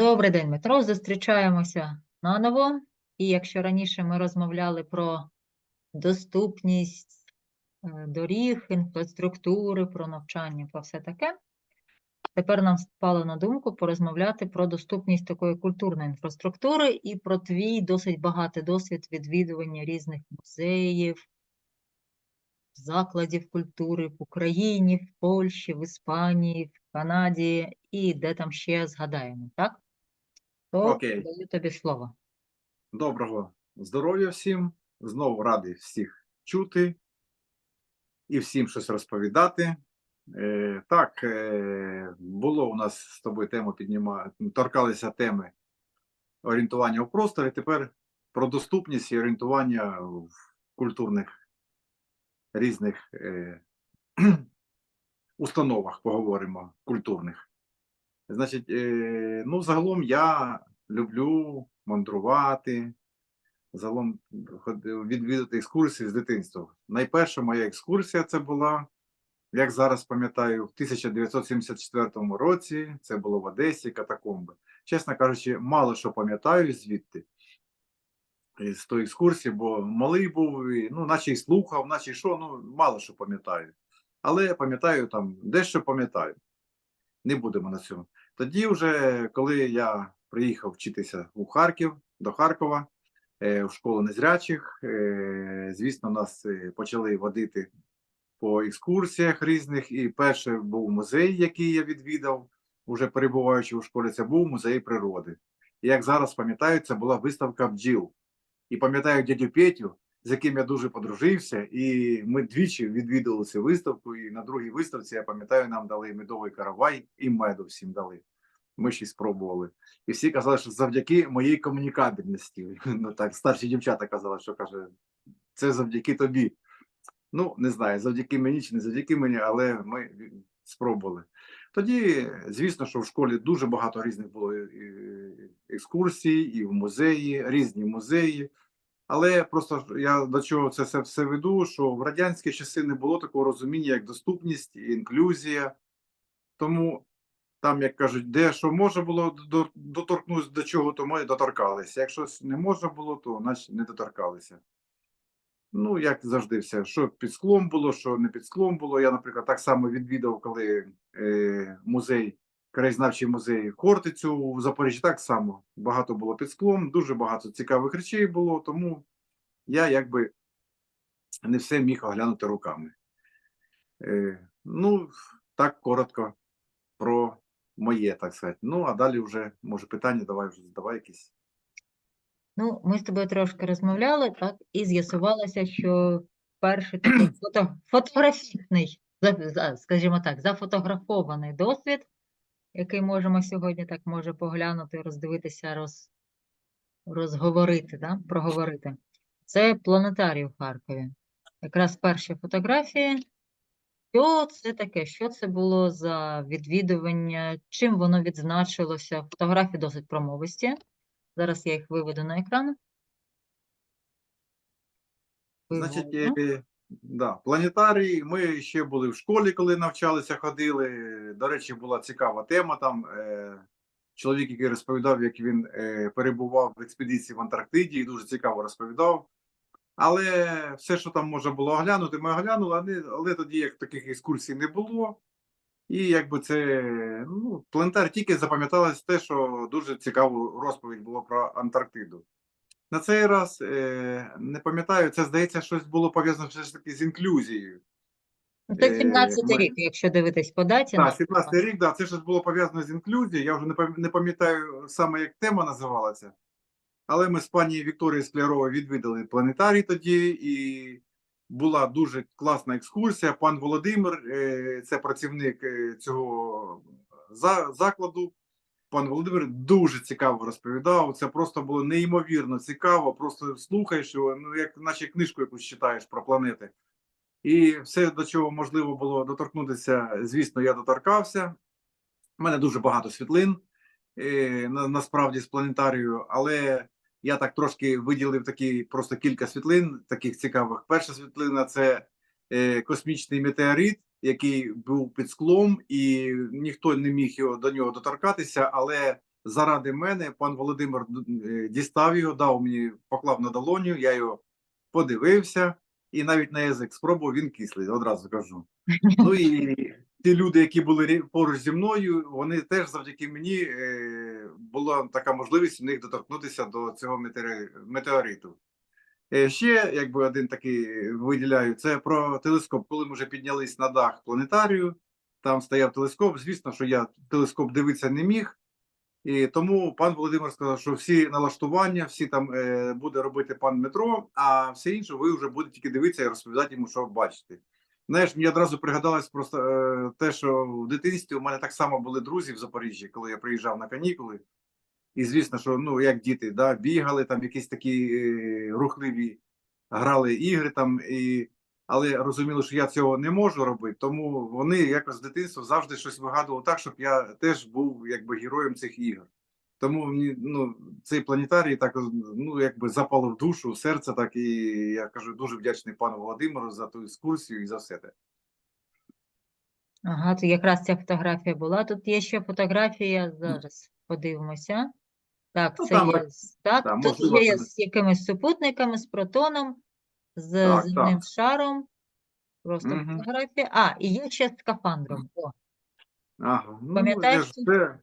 Добрий день, Дмитро. Зустрічаємося наново. І якщо раніше ми розмовляли про доступність е, доріг, інфраструктури, про навчання, про все таке, тепер нам спало на думку порозмовляти про доступність такої культурної інфраструктури і про твій досить багатий досвід відвідування різних музеїв, закладів культури в Україні, в Польщі, в Іспанії, в Канаді і де там ще згадаємо, так? То Окей. даю тобі слово. Доброго здоров'я всім. Знову радий всіх чути і всім щось розповідати. Е, так, е, було у нас з тобою тему підніма... торкалися теми орієнтування в просторі. Тепер про доступність і орієнтування в культурних різних е, установах поговоримо культурних. Значить, е, ну, загалом я люблю мандрувати, загалом відвідати екскурсії з дитинства. Найперша моя екскурсія це була, як зараз пам'ятаю, в 1974 році. Це було в Одесі, катакомби. Чесно кажучи, мало що пам'ятаю звідти. е, З тої екскурсії, бо малий був, і, ну, наче й слухав, наче й що, ну, мало що пам'ятаю. Але пам'ятаю там, дещо пам'ятаю. Не будемо на цьому. Тоді, вже коли я приїхав вчитися у Харків до Харкова е, в школу незрячих, е, звісно, нас е, почали водити по екскурсіях різних. І перший був музей, який я відвідав, уже перебуваючи у школі, це був музей природи. І як зараз пам'ятаю, це була виставка бджіл. І пам'ятаю дядю Петю, з яким я дуже подружився, і ми двічі відвідали цю виставку. І на другій виставці, я пам'ятаю, нам дали медовий каравай і меду всім дали. Ми ще й спробували. І всі казали, що завдяки моїй комунікабельності. Ну так, старші дівчата казали, що каже, це завдяки тобі. Ну, не знаю, завдяки мені чи не завдяки мені, але ми спробували. Тоді, звісно, що в школі дуже багато різних було і- і екскурсій, і в музеї, різні музеї. Але просто я до чого це все, все веду, що в радянські часи не було такого розуміння, як доступність і інклюзія. Тому там, як кажуть, де що можна було доторкнутися до чого, то ми доторкалися. Якщо не можна було, то значить не доторкалися. Ну, як завжди, все, що під склом було, що не під склом було. Я, наприклад, так само відвідав, коли е, музей, краєзнавчий музей Хортицю в Запоріжжі, так само багато було під склом, дуже багато цікавих речей було, тому я якби не все міг оглянути руками. Е, ну, так коротко про моє, так сказати. Ну, а далі вже, може, питання, давай вже задавай якісь. Ну, ми з тобою трошки розмовляли, так, і з'ясувалося, що перший такий фото, фотографічний, за- за- скажімо так, зафотографований досвід, який можемо сьогодні так може поглянути, роздивитися, роз, розговорити, да, проговорити. Це планетарій в Харкові. Якраз перші фотографії. Що це таке? Що це було за відвідування? Чим воно відзначилося? Фотографії досить промовисті. Зараз я їх виведу на екран. Значить, Виводжу. е, да, планетарій. Ми ще були в школі, коли навчалися, ходили. До речі, була цікава тема. Там е, чоловік, який розповідав, як він е, перебував в експедиції в Антарктиді, і дуже цікаво розповідав. Але все, що там можна було оглянути, ми оглянули, але, але тоді як таких екскурсій не було. І якби це ну, планетар тільки запам'яталось те, що дуже цікаву розповідь було про Антарктиду. На цей раз е, не пам'ятаю, це здається, щось було пов'язано все ж таки з інклюзією. Ну, Це е, 17 ми- рік, якщо дивитись по даті. Так, на 17 рік, да, це щось було пов'язано з інклюзією. Я вже не пам'ятаю саме, як тема називалася. Але ми з пані Вікторією Скляровою відвідали планетарій тоді, і була дуже класна екскурсія. Пан Володимир, е, це працівник е, цього закладу. Пан Володимир дуже цікаво розповідав. Це просто було неймовірно цікаво. Просто слухаєш його, ну як наче книжку якусь читаєш про планети. І все, до чого можливо було доторкнутися, звісно, я доторкався. У мене дуже багато світлин е, на, насправді з планетарію, але я так трошки виділив такі просто кілька світлин, таких цікавих. Перша світлина це е, космічний метеорит, який був під склом, і ніхто не міг його до нього доторкатися, але заради мене пан Володимир е, дістав його, дав мені, поклав на долоню, я його подивився, і навіть на язик спробував, він кислий, одразу кажу. Ну і ті люди, які були поруч зі мною, вони теж завдяки мені е, була така можливість у них доторкнутися до цього метеориту. Е, Ще якби один такий виділяю, це про телескоп. Коли ми вже піднялись на дах планетарію, там стояв телескоп. Звісно, що я телескоп дивитися не міг. І тому пан Володимир сказав, що всі налаштування, всі там е, буде робити пан Дмитро, а все інше ви вже будете тільки дивитися і розповідати йому, що бачите. Знаєш, мені одразу пригадалось просто е, те, що в дитинстві у мене так само були друзі в Запоріжжі, коли я приїжджав на канікули. І звісно, що ну як діти, да, бігали там якісь такі е, рухливі, грали ігри там, і, але розуміли, що я цього не можу робити. Тому вони якось з дитинства завжди щось вигадували так, щоб я теж був якби героєм цих ігор. Тому мені ну, цей планетарій так ну, якби запало в душу, в серце, так і я кажу, дуже вдячний пану Володимиру за ту екскурсію і за все те. Ага, то якраз ця фотографія була. Тут є ще фотографія, зараз подивимося. Так, Ну, це там, є, так, да, тут можливо, є це- з якимись супутниками, з протоном, з Так, земним так. шаром. Просто Мгм. фотографія. А, і є ще з скафандром. О, Ага, ну, Пам'ятаєш це...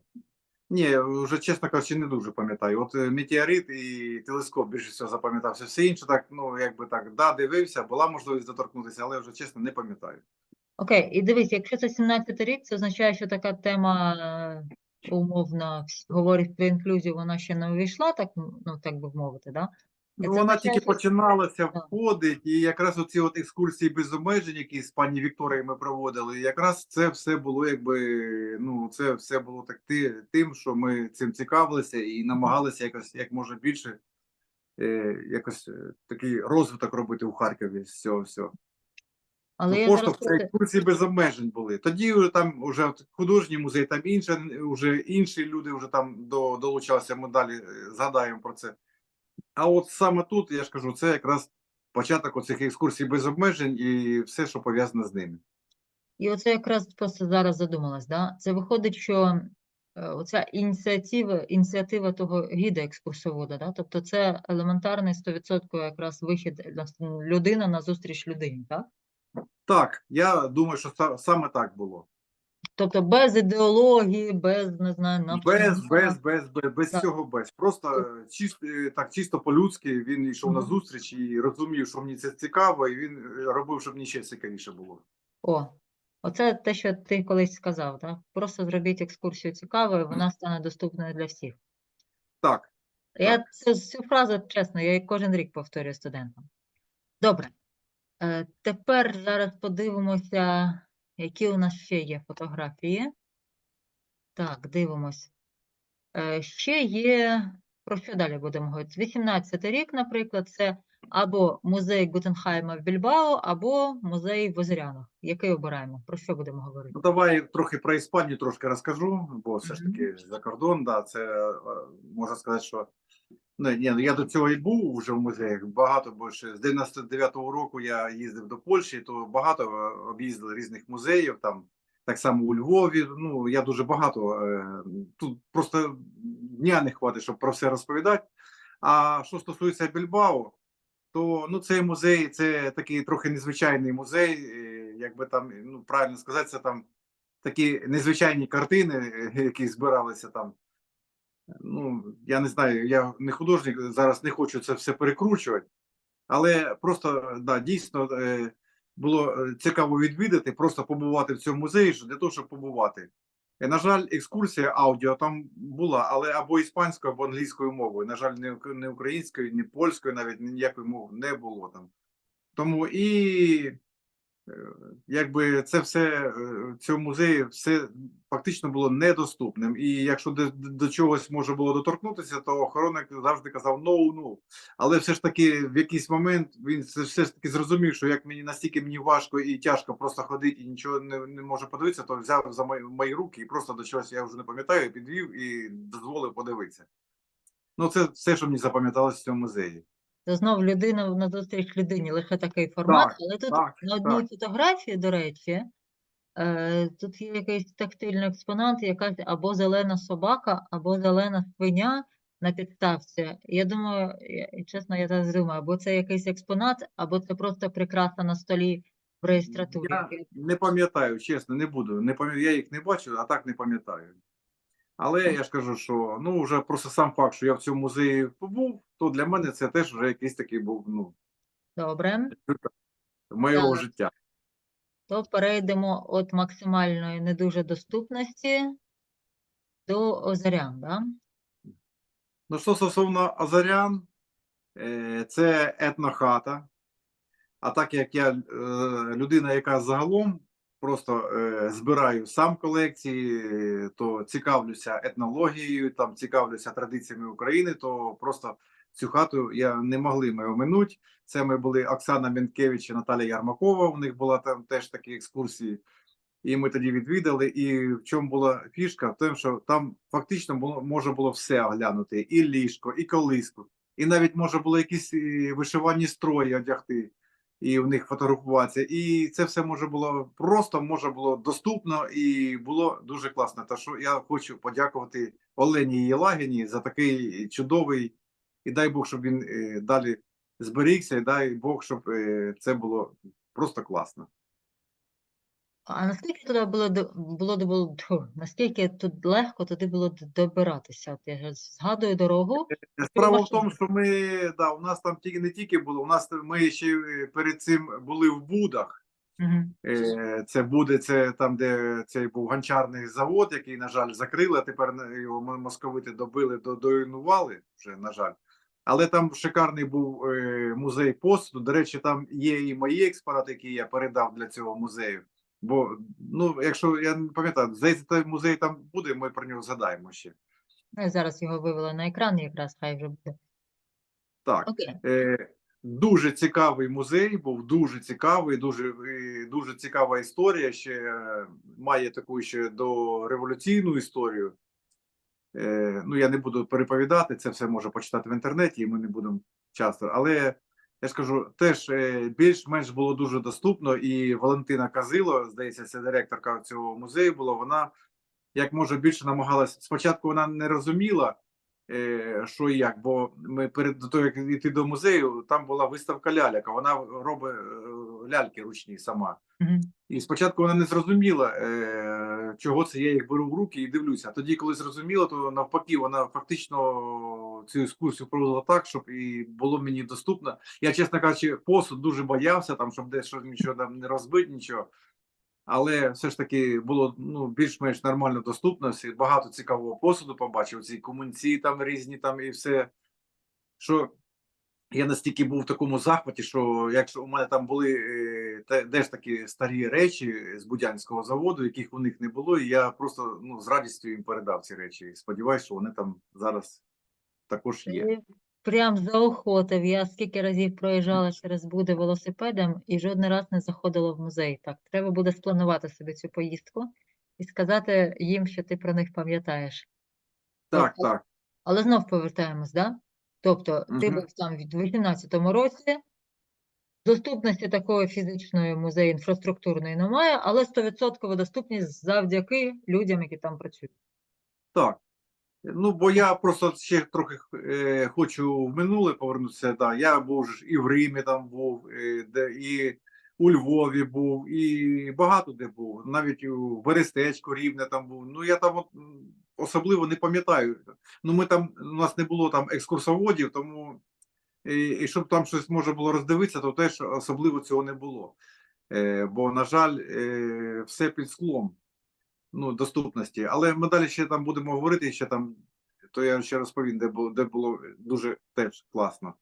Ні, вже чесно кажучи, не дуже пам'ятаю. От метеорит і телескоп більше всього запам'ятався. Все інше так, ну якби так, да, дивився, була можливість доторкнутися, але вже чесно не пам'ятаю. Окей, і дивись, якщо це 17 рік, це означає, що така тема е, умовно говорить про інклюзію, вона ще не увійшла, так, ну так би мовити, да? Ну, це вона означає, тільки що- починалася, входить, і якраз оці от екскурсії без обмежень, які з пані Вікторією ми проводили, якраз це все було якби, ну, це все було так ти- тим, що ми цим цікавилися і намагалися якось як може більше е, якось е, такий розвиток робити у Харкові з цього всього. Але Ну, я поштовх зараз це просто... екскурсії без обмежень були. Тоді вже там вже от художній музей, там інше, вже інші люди вже там до, долучалися. Ми далі е, згадаємо про це. А от саме тут я ж кажу, це якраз початок оцих екскурсій без обмежень і все, що пов'язане з ними. І оце якраз просто зараз задумалась, да? Це виходить, що е, оця ініціатива, ініціатива того гіда екскурсовода, да? Тобто це елементарний 100% якраз вихід на- людина на зустріч людині, так? Так, я думаю, що саме так було. Тобто без ідеології, без, не знаю, Без, без, без, без, без Так. цього без. Просто чисто, е, так чисто по-людськи він йшов на зустріч і розумів, що мені це цікаво, і він е, робив, щоб мені ще цікавіше було. О, оце те, що ти колись сказав, так? Просто зробіть екскурсію цікавою, вона стане доступною для всіх. Так, Я цю, цю фразу, чесно, я кожен рік повторюю студентам. Добре. Е, тепер зараз подивимося, які у нас ще є фотографії. Так, дивимось. Е, ще є, про що далі будемо говорити? 18 рік, наприклад, це або музей Гутенхайма в Більбао, або музей в Озерянах. Який обираємо? Про що будемо говорити? ну давай трохи про Іспанію трошки розкажу, бо все ж таки за кордон, да, це е, можна сказати, що ну, ні, я до цього і був вже в музеях. Багато більше з 99-го року я їздив до Польщі, то багато е, об'їздили різних музеїв там. Так само у Львові. Ну я дуже багато е, тут просто дня не хватить, щоб про все розповідати. А що стосується Більбао, то ну цей музей це такий трохи незвичайний музей. е, Якби там ну правильно сказати, це там такі незвичайні картини, які збиралися там. Ну я не знаю, я не художник, зараз не хочу це все перекручувати, але просто да, дійсно е, було е, цікаво відвідати, просто побувати в цьому музеї для того, щоб побувати. Е, На жаль, екскурсія аудіо там була, але або іспанською, або англійською мовою. На жаль, не, українською, не польською, навіть ніякої мови не було там. Тому і якби це все е, цьому музеї все фактично було недоступним. І якщо до, до чогось може було доторкнутися, то охоронник завжди казав no, no. Але все ж таки в якийсь момент він все, ж таки зрозумів, що як мені настільки мені важко і тяжко просто ходити і нічого не, не можу подивитися, то взяв за мої, мої руки і просто до чогось я вже не пам'ятаю, підвів і дозволив подивитися. Ну, це все, що мені запам'яталося в цьому музеї. Це знов людина на зустріч людині, лише такий формат, Так, але тут так, на одній так. фотографії, до речі, Е, Тут є якийсь тактильний експонат, якась або зелена собака, або зелена свиня на підставці. Я думаю, я- чесно, я зараз думаю, або це якийсь експонат, або це просто прикраса на столі в реєстратурі. Я не пам'ятаю, чесно, не буду. Не пам'ятаю, я їх не бачу, а так не пам'ятаю. Але я ж кажу, що ну вже просто сам факт, що я в цьому музеї побув, то для мене це теж вже якийсь такий був ну, Добре. моєго Так. життя. То перейдемо від максимальної не дуже доступності до озерян, да? Ну, що стосовно Азарян, е, це етнохата. А так як я е, людина, яка загалом просто е, збираю сам колекції, то цікавлюся етнологією, там цікавлюся традиціями України, то просто цю хату я не могли ми оминуть. Це ми були Оксана Мінкевич і Наталія Ярмакова. У них була там теж такі екскурсії. І ми тоді відвідали. І в чому була фішка? В тому, що там фактично було можна було все оглянути: і ліжко, і колиску, і навіть можна було якісь вишивані строї одягти, і в них фотографуватися. І це все може було просто може було доступно і було дуже класно. Та що я хочу подякувати Олені Єлагіні за такий чудовий, і дай Бог, щоб він е, далі зберігся, і дай Бог, щоб е, це було просто класно. А наскільки туди було було, було наскільки тут легко туди було добиратися? От я ж згадую дорогу. Справа в тому, що ми да, у нас там тільки не тільки було. У нас ми ще е, перед цим були в Будах. Е, Це буде це там, де цей був гончарний завод, який, на жаль, закрили. а Тепер його мо- московити добили, до- доінували вже, на жаль. Але там шикарний був е, музей посуду. До речі, там є і мої експонати, які я передав для цього музею. Бо, ну, якщо я не пам'ятаю, здається, той музей там буде, ми про нього згадаємо ще. Ну, я зараз його вивела на екран, якраз хай вже буде. Так. Окей. Е, дуже цікавий музей, був дуже цікавий, дуже, дуже цікава історія. Ще е, має таку ще до революційну історію. Е, ну, я не буду переповідати, це все може почитати в інтернеті, і ми не будемо часто. Але я ж кажу, теж е, більш-менш було дуже доступно. І Валентина Казило, здається, це директорка цього музею була. Вона як може більше намагалась. Спочатку вона не розуміла, е, що і як, бо ми перед до того, як йти до музею, там була виставка ляльок, а вона робить е, ляльки ручні сама. Мгм. І спочатку вона не зрозуміла, чого це я їх беру в руки і дивлюся. А тоді, коли зрозуміла, то навпаки, вона фактично цю екскурсію проводила так, щоб і було мені доступно. Я, чесно кажучи, посуд дуже боявся, там, щоб десь щось нічого там не розбити, нічого. Але все ж таки було ну, більш-менш нормально доступно. всі- Багато цікавого посуду побачив. Ці комунці там різні, там і все. Що я настільки був в такому захваті, що якщо у мене там були е, те- теж такі старі речі з Будянського заводу, яких у них не було, і я просто ну, з радістю їм передав ці речі. Сподіваюся, що вони там зараз також є. Прям заохотив. Я скільки разів проїжджала через Буди велосипедом і жоден раз не заходила в музей. Так, треба буде спланувати собі цю поїздку і сказати їм, що ти про них пам'ятаєш. Так, Тобто, так. Але знов повертаємось, да? Тобто, ти Мгм. був там в 2018 році, доступності такої фізичної музею інфраструктурної немає, але 100% доступність завдяки людям, які там працюють. Так. Ну, бо я просто ще трохи е, хочу в минуле повернутися. Да. Я був і в Римі там був, е, де, і у Львові був, і багато де був. Навіть у Берестечку Рівне там був. Ну, я там от, особливо не пам'ятаю. Ну, ми там, у нас не було там екскурсоводів, тому і, і щоб там щось можна було роздивитися, то теж особливо цього не було. Е, бо, на жаль, е, все під склом ну, доступності. Але ми далі ще там будемо говорити, ще там, то я ще розповім, де було, де було дуже теж класно.